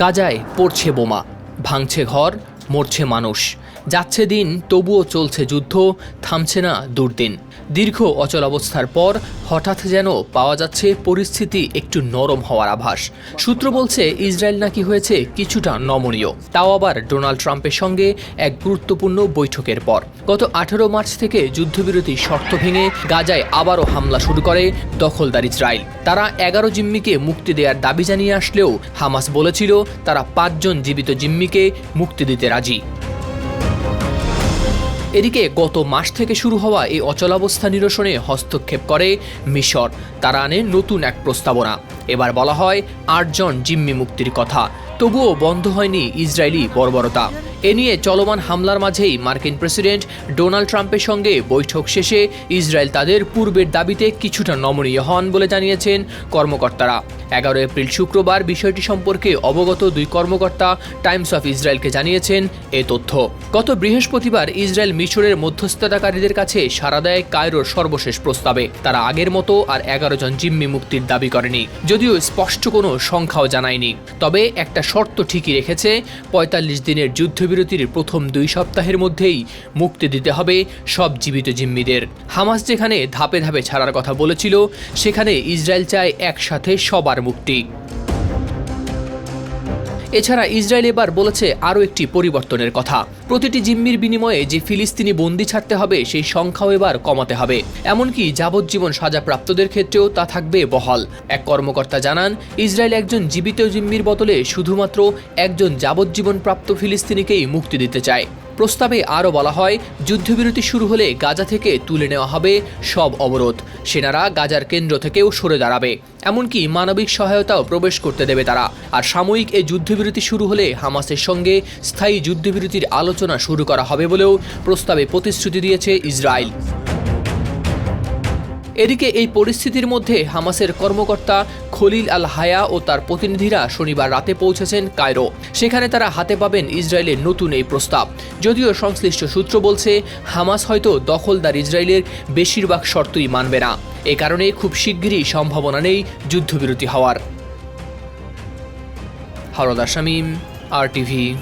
গাজায় পড়ছে বোমা ভাঙছে ঘর মরছে মানুষ। যাচ্ছে দিন, তবুও চলছে যুদ্ধ, থামছে না দুর্দিন। দীর্ঘ অচল অবস্থার পর হঠাৎ যেন পাওয়া যাচ্ছে পরিস্থিতি একটু নরম হওয়ার আভাস। সূত্র বলছে, ইসরায়েল নাকি হয়েছে কিছুটা নমনীয়। তাও আবার ডোনাল্ড ট্রাম্পের সঙ্গে এক গুরুত্বপূর্ণ বৈঠকের পর। গত আঠেরো মার্চ থেকে যুদ্ধবিরতি শর্ত ভেঙে গাজায় আবারও হামলা শুরু করে দখলদার ইসরায়েল। তারা এগারো জিম্মিকে মুক্তি দেওয়ার দাবি জানিয়ে আসলেও হামাস বলেছিল, তারা পাঁচজন জীবিত জিম্মিকে মুক্তি দিতে राज़ी। এদিকে গত মাস থেকে শুরু হওয়া এই অচলাবস্থা নিরসনে হস্তক্ষেপ করে মিশর। তারা আনে নতুন এক প্রস্তাবনা। এবার বলা হয় আটজন জিম্মি মুক্তির কথা। তবুও বন্ধ হয়নি ইসরায়েলি বর্বরতা। এ নিয়ে চলমান হামলার মাঝেই মার্কিন প্রেসিডেন্ট ডোনাল্ড ট্রাম্পের সঙ্গে বৈঠক শেষে ইসরায়েল তাদের পূর্বের দাবিতে কিছুটা নমনীয় হন বলে জানিয়েছেন কর্মকর্তারা। এগারো এপ্রিল শুক্রবার বিষয়টি সম্পর্কে অবগত দুই কর্মকর্তা টাইমস অফ ইসরায়েলকে জানিয়েছেন এ তথ্য। গত বৃহস্পতিবার ইসরায়েল মিশরের মধ্যস্থতাকারীদের কাছে সাড়া দেয় কায়রোর সর্বশেষ প্রস্তাবে। তারা আগের মতো আর এগারো জন জিম্মি মুক্তির দাবি করেনি। যদিও স্পষ্ট কোনো সংখ্যাও জানায়নি। তবে একটা শর্ত ঠিকই রেখেছে, পঁয়তাল্লিশ দিনের যুদ্ধবিরতির প্রথম দুই সপ্তাহের মধ্যেই মুক্তি দিতে হবে সব জীবিত জিম্মিদের। হামাস যেখানে ধাপে ধাপে ছাড়ার কথা বলেছিল, সেখানে ইসরায়েল চায় একসাথে সবার মুক্তি। এছাড়া ইসরায়েল এবার বলেছে আরও একটি পরিবর্তনের কথা। প্রতিটি জিম্মির বিনিময়ে যে ফিলিস্তিনি বন্দি ছাড়তে হবে, সেই সংখ্যাও এবার কমাতে হবে। এমনকি যাবজ্জীবন সাজাপ্রাপ্তদের ক্ষেত্রেও তা থাকবে বহাল। এক কর্মকর্তা জানান, ইসরায়েল একজন জীবিত জিম্মির বদলে শুধুমাত্র একজন যাবজ্জীবন প্রাপ্ত ফিলিস্তিনিকেই মুক্তি দিতে চায়। প্রস্তাবে আরও বলা হয়, যুদ্ধবিরতি শুরু হলে গাজা থেকে তুলে নেওয়া হবে সব অবরোধ। সেনারা গাজার কেন্দ্র থেকেও সরে দাঁড়াবে। এমনকি মানবিক সহায়তাও প্রবেশ করতে দেবে তারা। আর সাময়িক এই যুদ্ধবিরতি শুরু হলে হামাসের সঙ্গে স্থায়ী যুদ্ধবিরতির আলোচনা শুরু করা হবে বলেও প্রস্তাবে প্রতিশ্রুতি দিয়েছে ইসরায়েল। এদিকে এই পরিস্থিতির মধ্যে হামাসের কর্মকর্তা খলিল আল হায়া ও তার প্রতিনিধিরা শনিবার রাতে পৌঁছেছেন কায়রো। সেখানে তারা হাতে পাবেন ইসরায়েলের নতুন এই প্রস্তাব। যদিও সংশ্লিষ্ট সূত্র বলছে, হামাস হয়তো দখলদার ইসরায়েলের বেশিরভাগ শর্তই মানবে না। এ কারণে খুব শিগগিরই সম্ভাবনা নেই যুদ্ধবিরতি হওয়ার। Howlader Shamim, R TV.